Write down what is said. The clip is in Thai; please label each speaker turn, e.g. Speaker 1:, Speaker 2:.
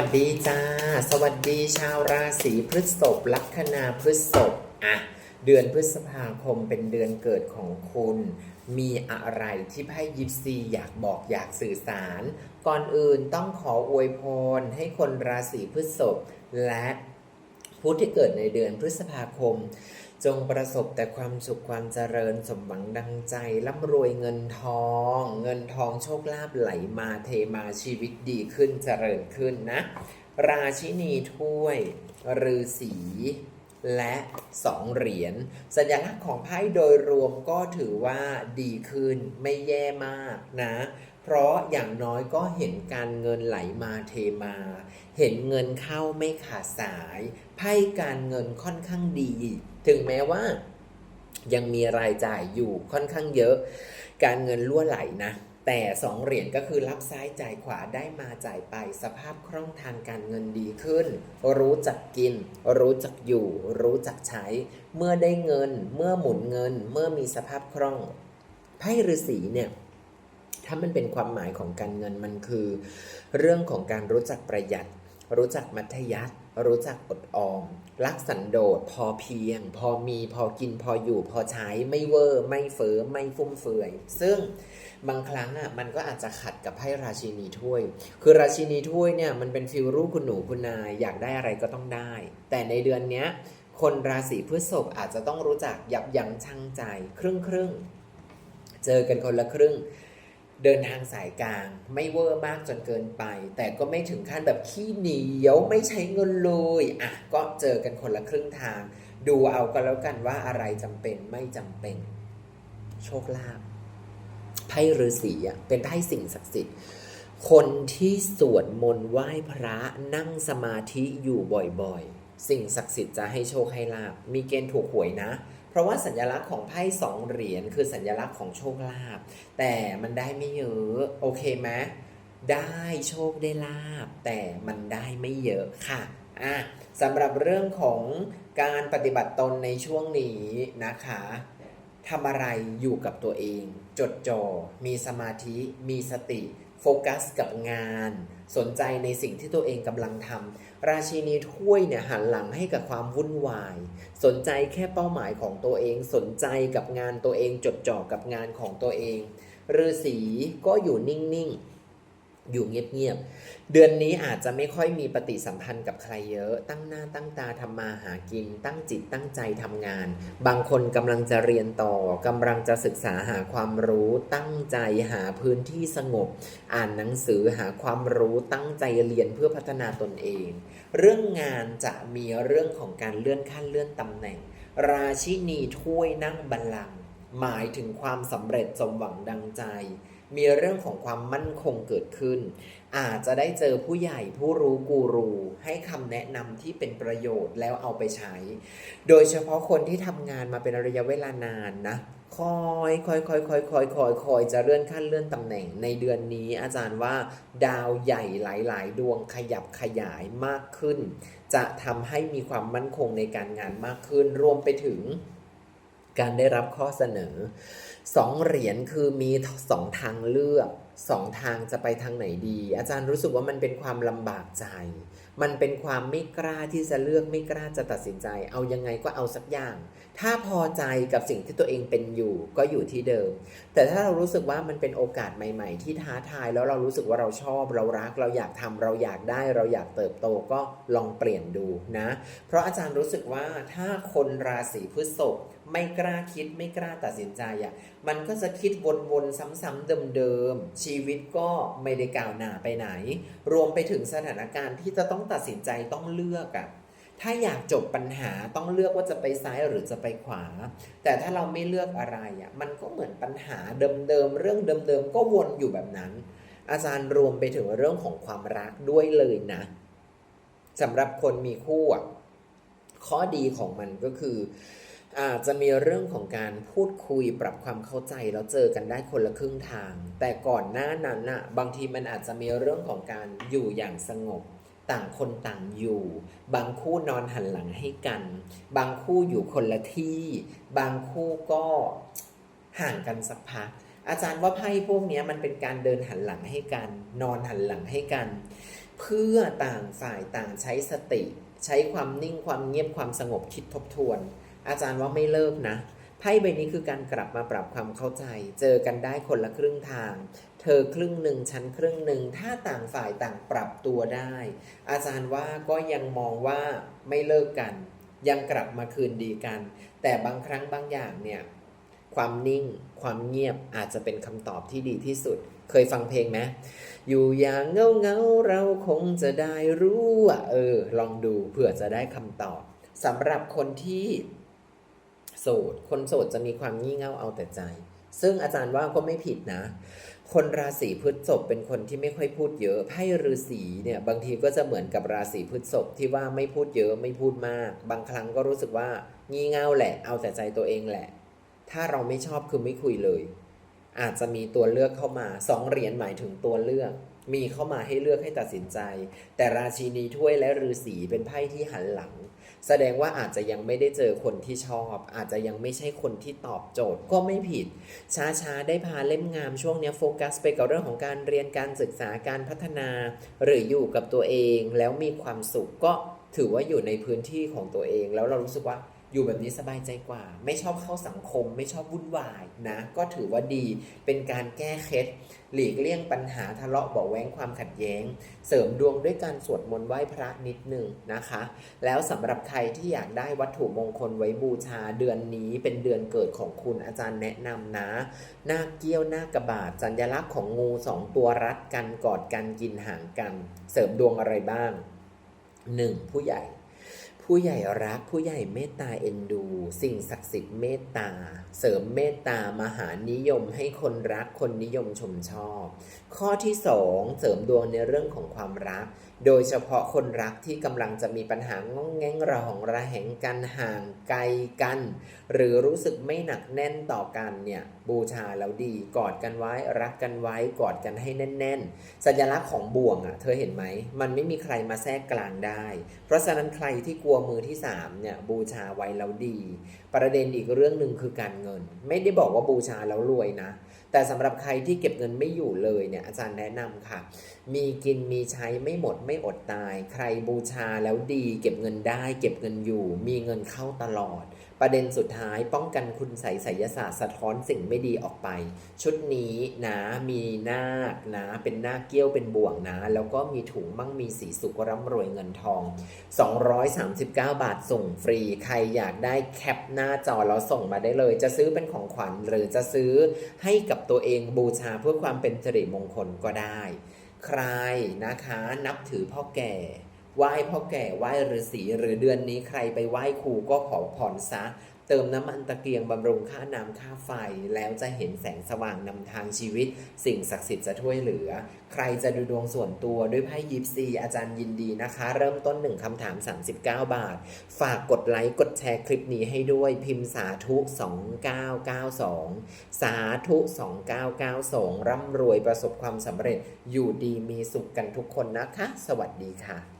Speaker 1: วัสดีจ้า สวัสดีชาวราศีพฤษภลัคนาพฤษภอะเดือนพฤษภาคมเป็นเดือนเกิดของคุณ มีอะไรที่ไพ่ยิปซีอยากบอกอยากสื่อสาร ก่อนอื่นต้องขออวยพรให้คนราศีพฤษภและผู้ที่เกิดในเดือนพฤษภาคม จงประสบแต่ความสุขความเจริญสมหวังดังใจ ร่ำรวยเงินทอง เงินทองโชคลาภไหลมาเทมาชีวิตดีขึ้นเจริญขึ้นนะ ราชินีถ้วยฤาษีและสองเหรียญสัญลักษณ์ของไพ่โดยรวมก็ถือว่าดีขึ้นไม่แย่มากนะ เพราะอย่างน้อยก็เห็นการเงินไหลมาเทมา เห็นเงินเข้าไม่ขาดสาย ไพ่การเงินค่อนข้างดี ถึงแม้ว่า ยังมีรายจ่ายอยู่ค่อนข้างเยอะ การเงินรั่วไหลนะแต่สองเหรียญก็คือรับซ้ายจ่ายขวาได้มาจ่ายไปสภาพคล่องทางการเงินดีขึ้น รู้จักกิน รู้จักอยู่ รู้จักใช้ เมื่อได้เงิน เมื่อหมุนเงิน เมื่อมีสภาพคล่องไพ่ฤาษีเนี่ย ถ้ามันเป็นความหมายของการเงินมันคือ เรื่องของการรู้จักประหยัด รู้จักมัธยัสถ์รู้จักอดออม รักสันโดษพอเพียง พอมีพอกินพออยู่ พอใช้ไม่เวอร์ ไม่เฟอ้อไม่ฟุ่มเฟือย ซึ่งบางครั้งอะมันก็อาจจะขัดกับไพ่ราชินีถ้วย คือราชินีถ้วยเนี่ยมันเป็นฟิลรูปคุณหนูคุณนายอยากได้อะไรก็ต้องได้ แต่ในเดือนเนี้ย คนราศีพฤษภอาจจะต้องรู้จักยับยั้งชั่งใจ ครึ่งครึ่งเจอกันคนละครึ่ง เดินทางสายกลาง ไม่เวอร์มากจนเกินไป แต่ก็ไม่ถึงขั้นแบบขี้เหนียวไม่ใช้เงินเลยอะก็เจอกันคนละครึ่งทาง ดูเอาก็แล้วกันว่าอะไรจำเป็นไม่จำเป็น โชคลาภไพ่ฤาษีอะเป็นไพ่สิ่งศักดิ์สิทธิ์คนที่สวดมนต์ไหว้พระนั่งสมาธิอยู่บ่อยๆ สิ่งศักดิ์สิทธิ์จะให้โชคให้ลาบมีเกณฑ์ถูกหวยนะ ราะว่าสัญลักษณ์ของไพ่สองเหรียญคือสัญลักษณ์ของโชคลาภแต่มันได้ไม่เยอะโอเคไหมได้โชคได้ลาบแต่มันได้ไม่เยอะค่ะอะสำหรับเรื่องของการปฏิบัติตนในช่วงนี้นะคะทำอะไรอยู่กับตัวเอง จดจ่อมีสมาธิ มีสติ โฟกัสกับงาน สนใจในสิ่งที่ตัวเองกำลังทำราชินีถ้วยเนี่ยหันหลังให้กับความวุ่นวาย สนใจแค่เป้าหมายของตัวเอง สนใจกับงานตัวเองจดจ่อกับงานของตัวเองฤาษีก็อยู่นิ่งๆ อยู่เงียบๆ เดือนนี้อาจจะไม่ค่อยมีปฏิสัมพันธ์กับใครเยอะ ตั้งหน้าตั้งตาทำมาหากิน ตั้งจิตตั้งใจทำงาน บางคนกำลังจะเรียนต่อกำลังจะศึกษาหาความรู้ ตั้งใจหาพื้นที่สงบ อ่านหนังสือหาความรู้ ตั้งใจเรียนเพื่อพัฒนาตนเอง เรื่องงานจะมีเรื่องของการเลื่อนขั้นเลื่อนตำแหน่ง ราชินีถ้วยนั่งบัลลังก์หมายถึงความสำเร็จสมหวังดังใจ มีเรื่องของความมั่นคงเกิดขึ้น อาจจะได้เจอผู้ใหญ่ผู้รู้กูรูให้คำแนะนำที่เป็นประโยชน์แล้วเอาไปใช้ โดยเฉพาะคนที่ทำงานมาเป็นระยะเวลานานนะคอยคอยคอยคอยคอยคอยคอยจะเลื่อนขั้นเลื่อนตำแหน่งในเดือนนี้ อาจารย์ว่าดาวใหญ่หลาย ๆ ดวงขยับขยายมากขึ้น จะทำให้มีความมั่นคงในการงานมากขึ้น รวมไปถึงการได้รับข้อเสนอ สองเหรียญคือมีสองทางเลือกสองทางจะไปทางไหนดี อาจารย์รู้สึกว่ามันเป็นความลำบากใจ มันเป็นความไม่กล้าที่จะเลือกไม่กล้าจะตัดสินใจ เอายังไงก็เอาสักอย่าง ถ้าพอใจกับสิ่งที่ตัวเองเป็นอยู่ก็อยู่ที่เดิม แต่ถ้าเรารู้สึกว่ามันเป็นโอกาสใหม่ ๆ ที่ท้าทายแล้วเรารู้สึกว่าเราชอบ เรารัก เราอยากทำเราอยากได้ เราอยากเติบโตก็ลองเปลี่ยนดูนะ เพราะอาจารย์รู้สึกว่าถ้าคนราศีพฤษภ ไม่กล้าคิดไม่กล้าตัดสินใจอะมันก็จะคิดวนๆซ้ำๆเดิมๆชีวิตก็ไม่ได้ก้าวหน้าไปไหน รวมไปถึงสถานการณ์ที่จะต้องตัดสินใจต้องเลือกอะถ้าอยากจบปัญหาต้องเลือกว่าจะไปซ้ายหรือจะไปขวา แต่ถ้าเราไม่เลือกอะไรอะมันก็เหมือนปัญหาเดิมๆเรื่องเดิมๆก็วนอยู่แบบนั้น อาจารย์รวมไปถึงเรื่องของความรักด้วยเลยนะสำหรับคนมีคู่อะข้อดีของมันก็คือ อาจจะมีเรื่องของการพูดคุยปรับความเข้าใจแล้วเจอกันได้คนละครึ่งทาง แต่ก่อนหน้านั้นน่ะบางทีมันอาจจะมีเรื่องของการอยู่อย่างสงบ ต่างคนต่างอยู่ บางคู่นอนหันหลังให้กัน บางคู่อยู่คนละที่ บางคู่ก็ห่างกันสักพักอาจารย์ว่าไพ่พวกนี้มันเป็นการเดินหันหลังให้กัน นอนหันหลังให้กัน เพื่อต่างฝ่ายต่างใช้สติ ใช้ความนิ่งความเงียบความสงบคิดทบทวน อาจารย์ว่าไม่เลิกนะไพ่ใบนี้คือการกลับมาปรับความเข้าใจ เจอกันได้คนละครึ่งทาง เธอครึ่งหนึ่งฉันครึ่งหนึ่งถ้าต่างฝ่ายต่างปรับตัวได้ อาจารย์ว่าก็ยังมองว่าไม่เลิกกัน ยังกลับมาคืนดีกัน แต่บางครั้งบางอย่างเนี่ยความนิ่ง ความเงียบอาจจะเป็นคำตอบที่ดีที่สุด เคยฟังเพลงไหมอยู่อย่างเงาเงาเราคงจะได้รู้อะเออ ลองดูเผื่อจะได้คำตอบสำหรับคนที่ โสด คนโสดจะมีความงี่เง่าเอาแต่ใจ ซึ่งอาจารย์ว่าก็ไม่ผิดนะ คนราศีพฤษภเป็นคนที่ไม่ค่อยพูดเยอะไพ่ฤาษีเนี่ยบางทีก็จะเหมือนกับราศีพฤษภที่ว่าไม่พูดเยอะไม่พูดมาก บางครั้งก็รู้สึกว่างี่เง่าแหละ เอาแต่ใจตัวเองแหละ ถ้าเราไม่ชอบคือไม่คุยเลย อาจจะมีตัวเลือกเข้ามาสองเหรียญหมายถึงตัวเลือกมีเข้ามาให้เลือกให้ตัดสินใจ แต่ราชินีถ้วยและฤาษีเป็นไพ่ที่หันหลัง แสดงว่าอาจจะยังไม่ได้เจอคนที่ชอบ อาจจะยังไม่ใช่คนที่ตอบโจทย์ก็ไม่ผิด ช้าๆ ได้พาเล่มงามช่วงนี้โฟกัสไปกับเรื่องของการเรียนการศึกษาการพัฒนา หรืออยู่กับตัวเองแล้วมีความสุขก็ถือว่าอยู่ในพื้นที่ของตัวเอง แล้วเรารู้สึกว่า อยู่แบบนี้สบายใจกว่า ไม่ชอบเข้าสังคม ไม่ชอบวุ่นวายนะ ก็ถือว่าดีเป็นการแก้เคล็ดหลีกเลี่ยงปัญหาทะเลาะเบาแว้งความขัดแย้ง เสริมดวงด้วยการสวดมนต์ไหว้พระนิดหนึ่งนะคะ แล้วสำหรับใครที่อยากได้วัตถุมงคลไว้บูชาเดือนนี้เป็นเดือนเกิดของคุณอาจารย์แนะนำนะหน้าเกี้ยวหน้ากระบาดสัญลักษณ์ของงูสองตัวรัดกันกอดกันกินห่างกัน เสริมดวงอะไรบ้าง 1. ผู้ใหญ่ ผู้ใหญ่รักผู้ใหญ่เมตตาเอ็นดู สิ่งศักดิ์สิทธิ์เมตตา เสริมเมตตามหานิยมให้คนรักคนนิยมชมชอบ ข้อที่ 2 เสริมดวงในเรื่องของความรัก โดยเฉพาะคนรักที่กำลังจะมีปัญหางงแงงระหองระแหงกันห่างไกลกัน หรือรู้สึกไม่หนักแน่นต่อกันเนี่ย บูชาแล้วดี กอดกันไว้รักกันไว้กอดกันให้แน่น ๆ สัญลักษณ์ของบ่วงอะ เธอเห็นไหม มันไม่มีใครมาแทรกกลางได้ เพราะฉะนั้นใครที่กลัวมือที่สามเนี่ยบูชาไว้แล้วดี ประเด็นอีกเรื่องหนึ่งคือการเงิน ไม่ได้บอกว่าบูชาแล้วรวยนะ แต่สำหรับใครที่เก็บเงินไม่อยู่เลยเนี่ยอาจารย์แนะนำค่ะ มีกินมีใช้ไม่หมดไม่อดตาย ใครบูชาแล้วดี เก็บเงินได้ เก็บเงินอยู่ มีเงินเข้าตลอด ประเด็นสุดท้ายป้องกันคุณใสไสยศาสตร์สะท้อนสิ่งไม่ดีออกไป ชุดนี้นะมีนาคนะ เป็นนาคเกี้ยวเป็นบ่วงนะ แล้วก็มีถุงมั่งมีสีสุขร่ำรวยเงินทอง 239 บาทส่งฟรี ใครอยากได้แคปหน้าจอแล้วส่งมาได้เลย จะซื้อเป็นของขวัญหรือจะซื้อให้กับตัวเองบูชาเพื่อความเป็นสิริมงคลก็ได้ ใครนะคะนับถือพ่อแก่ ไหว้พ่อแก่ไหว้ฤาษีหรือเดือนนี้ใครไปไหว้ครูก็ขอผ่อนซะ เติมน้ำมันตะเกียงบำรุงค่าน้ำค่าไฟ แล้วจะเห็นแสงสว่างนำทางชีวิต สิ่งศักดิ์สิทธิ์จะช่วยเหลือ ใครจะดูดวงส่วนตัวด้วยไพ่ยิปซีอาจารย์ยินดีนะคะ เริ่มต้นหนึ่งคำถาม 39 บาท ฝากกดไลค์กดแชร์คลิปนี้ให้ด้วยพิมพ์สาธุ 2992 สาธุ 2992 ร่ำรวยประสบความสำเร็จอยู่ดีมีสุขกันทุกคนนะคะ สวัสดีค่ะ